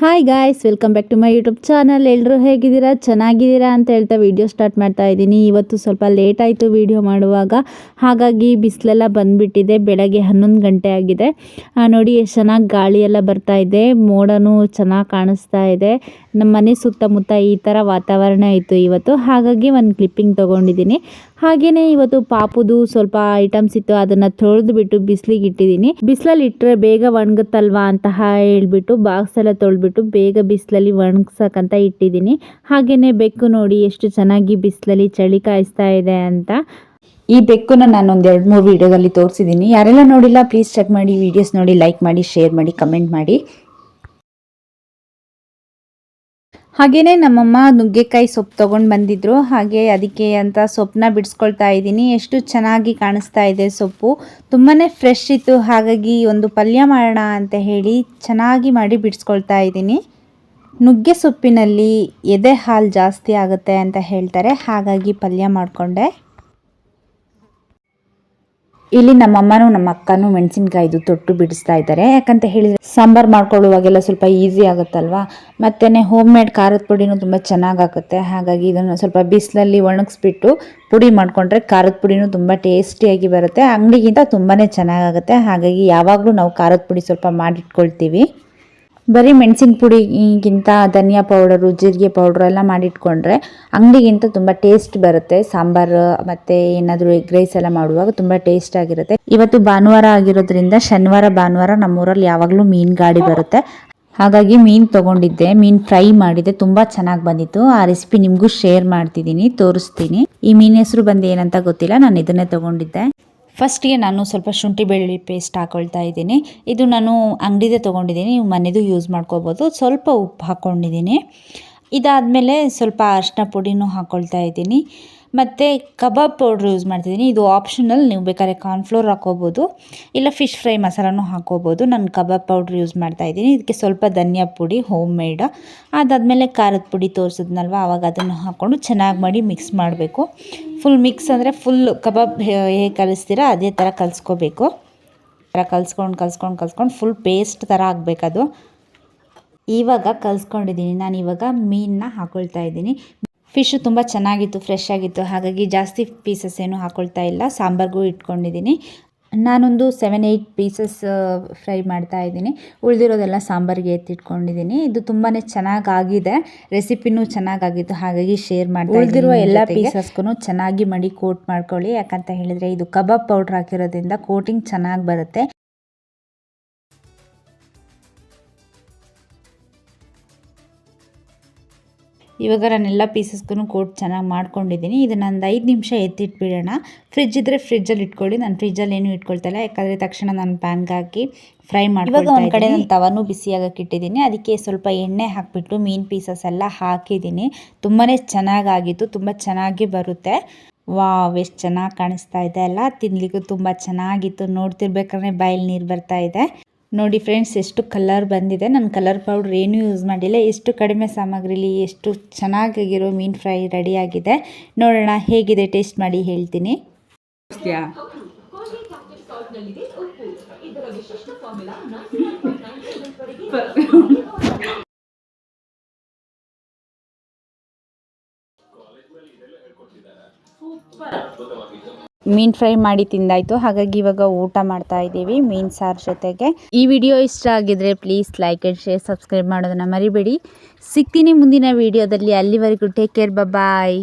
Hi guys welcome back to my YouTube channel ಎಲ್ಲರೂ ಹೇಗಿದ್ದೀರಾ? ಚೆನ್ನಾಗಿದ್ದೀರಾ ಅಂತ ಹೇಳ್ತಾ ವಿಡಿಯೋ ಸ್ಟಾರ್ಟ್ ಮಾಡ್ತಾ ಇದ್ದೀನಿ. ಇವತ್ತು ಸ್ವಲ್ಪ ಲೇಟ್ ಆಯಿತು ವಿಡಿಯೋ ಮಾಡುವಾಗ. ಹಾಗಾಗಿ ಬಿಸಿಲೆಲ್ಲ ಬಂದುಬಿಟ್ಟಿದೆ. ಬೆಳಗ್ಗೆ ಹನ್ನೊಂದು ಗಂಟೆ ಆಗಿದೆ. ನೋಡಿ, ಎಷ್ಟು ಚೆನ್ನಾಗಿ ಗಾಳಿ ಎಲ್ಲ ಬರ್ತಾ ಇದೆ. ಮೋಡನೂ ಚೆನ್ನಾಗಿ ಕಾಣಿಸ್ತಾ ಇದೆ. ನಮ್ಮ ಮನೆ ಸುತ್ತಮುತ್ತ ಈ ಥರ ವಾತಾವರಣ ಇತ್ತು ಇವತ್ತು. ಹಾಗಾಗಿ ಒಂದು ಕ್ಲಿಪ್ಪಿಂಗ್ ತೊಗೊಂಡಿದ್ದೀನಿ. ಹಾಗೆಯೇ ಇವತ್ತು ಪಾಪುದು ಸ್ವಲ್ಪ ಐಟಮ್ಸ್ ಇತ್ತು. ಅದನ್ನು ತೊಳೆದು ಬಿಟ್ಟು ಬಿಸಿಲಿಗೆ ಇಟ್ಟಿದ್ದೀನಿ. ಬಿಸಿಲಲ್ಲಿ ಇಟ್ಟರೆ ಬೇಗ ಒಣಗುತ್ತಲ್ವಾ ಅಂತ ಹೇಳ್ಬಿಟ್ಟು ಬಾಕ್ಸ್ ಎಲ್ಲ ತೊಳೆದ್ಬಿಟ್ಟು ಬೇಗ ಬಿಸಿಲಲ್ಲಿ ಒಣಗ್ಸಕ್ಕಂತ ಇಟ್ಟಿದ್ದೀನಿ. ಹಾಗೆಯೇ ಬೆಕ್ಕು ನೋಡಿ ಎಷ್ಟು ಚೆನ್ನಾಗಿ ಬಿಸಿಲಲ್ಲಿ ಚಳಿ ಕಾಯಿಸ್ತಾ ಇದೆ ಅಂತ. ಈ ಬೆಕ್ಕನ್ನ ನಾನು ಒಂದು ಎರಡು ಮೂರು ವೀಡಿಯೋದಲ್ಲಿ ತೋರಿಸಿದ್ದೀನಿ ಯಾರೆಲ್ಲ ನೋಡಿಲ್ಲ ಪ್ಲೀಸ್ ಚೆಕ್ ಮಾಡಿ. ವೀಡಿಯೋಸ್ ನೋಡಿ ಲೈಕ್ ಮಾಡಿ ಶೇರ್ ಮಾಡಿ ಕಮೆಂಟ್ ಮಾಡಿ. ಹಾಗೆಯೇ ನಮ್ಮಮ್ಮ ನುಗ್ಗೆಕಾಯಿ ಸೊಪ್ಪು ತೊಗೊಂಡು ಬಂದಿದ್ರು. ಹಾಗೆ ಅದಕ್ಕೆ ಅಂತ ಸೊಪ್ಪನ್ನ ಬಿಡಿಸ್ಕೊಳ್ತಾ ಇದ್ದೀನಿ. ಎಷ್ಟು ಚೆನ್ನಾಗಿ ಕಾಣಿಸ್ತಾ ಇದೆ ಸೊಪ್ಪು. ತುಂಬಾ ಫ್ರೆಶ್ ಇತ್ತು. ಹಾಗಾಗಿ ಒಂದು ಪಲ್ಯ ಮಾಡೋಣ ಅಂತ ಹೇಳಿ ಚೆನ್ನಾಗಿ ಮಾಡಿ ಬಿಡಿಸ್ಕೊಳ್ತಾ ಇದ್ದೀನಿ. ನುಗ್ಗೆ ಸೊಪ್ಪಿನಲ್ಲಿ ಎದೆ ಹಾಲು ಜಾಸ್ತಿ ಆಗುತ್ತೆ ಅಂತ ಹೇಳ್ತಾರೆ. ಹಾಗಾಗಿ ಪಲ್ಯ ಮಾಡಿಕೊಂಡೆ. ಇಲ್ಲಿ ನಮ್ಮಮ್ಮನೂ ನಮ್ಮ ಅಕ್ಕನೂ ಮೆಣಸಿನ್ಕಾಯ್ದು ತೊಟ್ಟು ಬಿಡಿಸ್ತಾ ಇದ್ದಾರೆ. ಯಾಕಂತ ಹೇಳಿದ್ರೆ ಸಾಂಬಾರ್ ಮಾಡ್ಕೊಳ್ಳುವಾಗೆಲ್ಲ ಸ್ವಲ್ಪ ಈಸಿ ಆಗುತ್ತಲ್ವಾ? ಮತ್ತೇ ಹೋಮ್ ಮೇಡ್ ಖಾರದ ಪುಡಿನೂ ತುಂಬ ಚೆನ್ನಾಗಾಗುತ್ತೆ. ಹಾಗಾಗಿ ಇದನ್ನು ಸ್ವಲ್ಪ ಬಿಸಿಲಲ್ಲಿ ಒಣಗಿಸ್ಬಿಟ್ಟು ಪುಡಿ ಮಾಡಿಕೊಂಡ್ರೆ ಖಾರದ ಪುಡಿನೂ ತುಂಬ ಟೇಸ್ಟಿಯಾಗಿ ಬರುತ್ತೆ. ಅಂಗಡಿಗಿಂತ ತುಂಬಾ ಚೆನ್ನಾಗಾಗುತ್ತೆ. ಹಾಗಾಗಿ ಯಾವಾಗಲೂ ನಾವು ಖಾರದ ಪುಡಿ ಸ್ವಲ್ಪ ಮಾಡಿಟ್ಕೊಳ್ತೀವಿ. ಬರೀ ಮೆಣಸಿನ ಪುಡಿಗಿಂತ ಧನಿಯಾ ಪೌಡರು, ಜೀರಿಗೆ ಪೌಡ್ರು ಎಲ್ಲ ಮಾಡಿಟ್ಕೊಂಡ್ರೆ ಅಂಗಡಿಗಿಂತ ತುಂಬ ಟೇಸ್ಟ್ ಬರುತ್ತೆ. ಸಾಂಬಾರು ಮತ್ತು ಏನಾದರೂ ಎಗ್ ರೈಸ್ ಎಲ್ಲ ಮಾಡುವಾಗ ತುಂಬ ಟೇಸ್ಟ್ ಆಗಿರುತ್ತೆ. ಇವತ್ತು ಭಾನುವಾರ ಆಗಿರೋದ್ರಿಂದ ಶನಿವಾರ, ಭಾನುವಾರ ನಮ್ಮೂರಲ್ಲಿ ಯಾವಾಗಲೂ ಮೀನು ಗಾಡಿ ಬರುತ್ತೆ. ಹಾಗಾಗಿ ಮೀನು ತೊಗೊಂಡಿದ್ದೆ, ಮೀನು ಫ್ರೈ ಮಾಡಿದ್ದೆ ತುಂಬ ಚೆನ್ನಾಗಿ ಬಂದಿತ್ತು. ಆ ರೆಸಿಪಿ ನಿಮಗೂ ಶೇರ್ ಮಾಡ್ತಿದ್ದೀನಿ, ತೋರಿಸ್ತೀನಿ. ಈ ಮೀನು ಹೆಸರು ಬಂದು ಏನಂತ ಗೊತ್ತಿಲ್ಲ, ನಾನು ಇದನ್ನೇ ತೊಗೊಂಡಿದ್ದೆ. ಫಸ್ಟಿಗೆ ನಾನು ಸ್ವಲ್ಪ ಶುಂಠಿ ಬೆಳ್ಳುಳ್ಳಿ ಪೇಸ್ಟ್ ಹಾಕ್ಕೊಳ್ತಾ ಇದ್ದೀನಿ. ಇದು ನಾನು ಅಂಗಡಿದೆ ತೊಗೊಂಡಿದ್ದೀನಿ. ನೀವು ಮನೆದು ಯೂಸ್ ಮಾಡ್ಕೋಬೋದು. ಸ್ವಲ್ಪ ಉಪ್ಪು ಹಾಕ್ಕೊಂಡಿದ್ದೀನಿ ಇದಾದಮೇಲೆ ಸ್ವಲ್ಪ ಅರಿಶಿನ ಪುಡಿನೂ ಹಾಕ್ಕೊಳ್ತಾ ಇದ್ದೀನಿ. ಮತ್ತು ಕಬಾಬ್ ಪೌಡ್ರ್ ಯೂಸ್ ಮಾಡ್ತಿದ್ದೀನಿ. ಇದು ಆಪ್ಷನಲ್ ನೀವು ಬೇಕಾದ್ರೆ ಕಾರ್ನ್ಫ್ಲೋರ್ ಹಾಕೋಬೋದು ಇಲ್ಲ ಫಿಶ್ ಫ್ರೈ ಮಸಾಲನೂ ಹಾಕೋಬೋದು ನಾನು ಕಬಾಬ್ ಪೌಡ್ರ್ ಯೂಸ್ ಮಾಡ್ತಾ ಇದ್ದೀನಿ. ಇದಕ್ಕೆ ಸ್ವಲ್ಪ ಧನಿಯಾ ಪುಡಿ ಹೋಮ್ ಮೇಡ ಅದಾದಮೇಲೆ ಖಾರದ ಪುಡಿ ತೋರಿಸಿದ್ನಲ್ವ ಆವಾಗ ಅದನ್ನು ಹಾಕ್ಕೊಂಡು ಚೆನ್ನಾಗಿ ಮಾಡಿ ಮಿಕ್ಸ್ ಮಾಡಬೇಕು. ಫುಲ್ ಮಿಕ್ಸ್ ಅಂದರೆ ಫುಲ್ ಕಬಾಬ್ ಹೇಗೆ ಕಲಿಸ್ತೀರಾ, ಅದೇ ಥರ ಕಲಿಸ್ಕೋಬೇಕು. ಥರ ಕಲಿಸ್ಕೊಂಡು ಕಲಿಸ್ಕೊಂಡು ಕಲಿಸ್ಕೊಂಡು ಫುಲ್ ಪೇಸ್ಟ್ ಥರ ಆಗಬೇಕದು. ಇವಾಗ ಕಲಿಸ್ಕೊಂಡಿದ್ದೀನಿ. ನಾನು ಇವಾಗ ಮೀನನ್ನ ಹಾಕೊಳ್ತಾ ಇದ್ದೀನಿ. ಫಿಶು ತುಂಬ ಚೆನ್ನಾಗಿತ್ತು ಫ್ರೆಶ್ ಆಗಿತ್ತು. ಹಾಗಾಗಿ ಜಾಸ್ತಿ ಪೀಸಸ್ ಏನು ಹಾಕೊಳ್ತಾ ಇಲ್ಲ. ಸಾಂಬಾರ್ಗೂ ಇಟ್ಕೊಂಡಿದ್ದೀನಿ. ನಾನೊಂದು ಸೆವೆನ್ ಏಯ್ಟ್ ಪೀಸಸ್ ಫ್ರೈ ಮಾಡ್ತಾ ಇದ್ದೀನಿ. ಉಳಿದಿರೋದೆಲ್ಲ ಸಾಂಬಾರಿಗೆ ಎತ್ತಿಟ್ಕೊಂಡಿದ್ದೀನಿ. ಇದು ತುಂಬಾ ಚೆನ್ನಾಗಾಗಿದೆ. ರೆಸಿಪಿನೂ ಚೆನ್ನಾಗಾಗಿತ್ತು. ಹಾಗಾಗಿ ಶೇರ್ ಮಾಡಿ ಉಳಿದಿರುವ ಎಲ್ಲ ಪೀಸಸ್ಗೂ ಚೆನ್ನಾಗಿ ಮಡಿ ಕೋಟ್ ಮಾಡ್ಕೊಳ್ಳಿ. ಯಾಕಂತ ಹೇಳಿದರೆ ಇದು ಕಬಾಬ್ ಪೌಡ್ರ್ ಹಾಕಿರೋದ್ರಿಂದ ಕೋಟಿಂಗ್ ಚೆನ್ನಾಗಿ ಬರುತ್ತೆ. ಇವಾಗ ನಾನೆಲ್ಲ ಪೀಸಸ್ಗೂ ಕೋಟ್ ಚೆನ್ನಾಗಿ ಮಾಡ್ಕೊಂಡಿದ್ದೀನಿ. ಇದನ್ನು ಒಂದು ಐದು ನಿಮಿಷ ಎತ್ತಿಟ್ಬಿಡೋಣ. ಫ್ರಿಜ್ ಇದ್ದರೆ ಫ್ರಿಜ್ಜಲ್ಲಿ ಇಟ್ಕೊಳ್ಳಿ. ನಾನು ಫ್ರಿಜ್ಜಲ್ಲಿ ಏನೂ ಇಟ್ಕೊಳ್ತಾ ಇಲ್ಲ ಯಾಕಂದರೆ ತಕ್ಷಣ ನಾನು ಬ್ಯಾಂಗ್ ಹಾಕಿ ಫ್ರೈ ಮಾಡಿ ಇವಾಗ ಒಂದು ಕಡೆ ನಾನು ತವನು ಬಿಸಿಯಾಗಕ್ಕೆ ಇಟ್ಟಿದ್ದೀನಿ. ಅದಕ್ಕೆ ಸ್ವಲ್ಪ ಎಣ್ಣೆ ಹಾಕಿಬಿಟ್ಟು ಮೀನು ಪೀಸಸ್ ಎಲ್ಲ ಹಾಕಿದ್ದೀನಿ. ತುಂಬಾ ಚೆನ್ನಾಗಾಗಿತ್ತು ತುಂಬ ಚೆನ್ನಾಗಿ ಬರುತ್ತೆ. ವಾವ್ ಎಷ್ಟು ಚೆನ್ನಾಗಿ ಕಾಣಿಸ್ತಾ ಇದೆ ಅಲ್ಲ. ತಿನ್ಲಿಕ್ಕೂ ತುಂಬ ಚೆನ್ನಾಗಿತ್ತು. ನೋಡ್ತಿರ್ಬೇಕಾದ್ರೆ ಬಾಯಲ್ಲಿ ನೀರು ಬರ್ತಾ ಇದೆ. ನೋಡಿ ಫ್ರೆಂಡ್ಸ್ ಎಷ್ಟು ಕಲರ್ ಬಂದಿದೆ. ನಾನು ಕಲರ್ ಪೌಡ್ರ್ ಏನೂ ಯೂಸ್ ಮಾಡಿಲ್ಲ. ಎಷ್ಟು ಕಡಿಮೆ ಸಾಮಗ್ರಿಲಿ ಎಷ್ಟು ಚೆನ್ನಾಗಿರೋ ಮೀನು ಫ್ರೈ ರೆಡಿಯಾಗಿದೆ. ನೋಡೋಣ ಹೇಗಿದೆ ಟೇಸ್ಟ್ ಮಾಡಿ ಹೇಳ್ತೀನಿ. ಮೀನು ಫ್ರೈ ಮಾಡಿ ತಿಂದಾಯ್ತು. ಹಾಗಾಗಿ ಇವಾಗ ಊಟ ಮಾಡ್ತಾ ಇದ್ದೀವಿ ಮೀನು ಸಾರು ಜೊತೆಗೆ. ಈ ವಿಡಿಯೋ ಇಷ್ಟ ಆಗಿದ್ರೆ please like and share subscribe ಮಾಡೋದನ್ನು ಮರಿಬೇಡಿ. ಸಿಗ್ತೀನಿ ಮುಂದಿನ ವಿಡಿಯೋದಲ್ಲಿ. ಅಲ್ಲಿವರೆಗೂ ಟೇಕ್ ಕೇರ್ ಬಾಯ್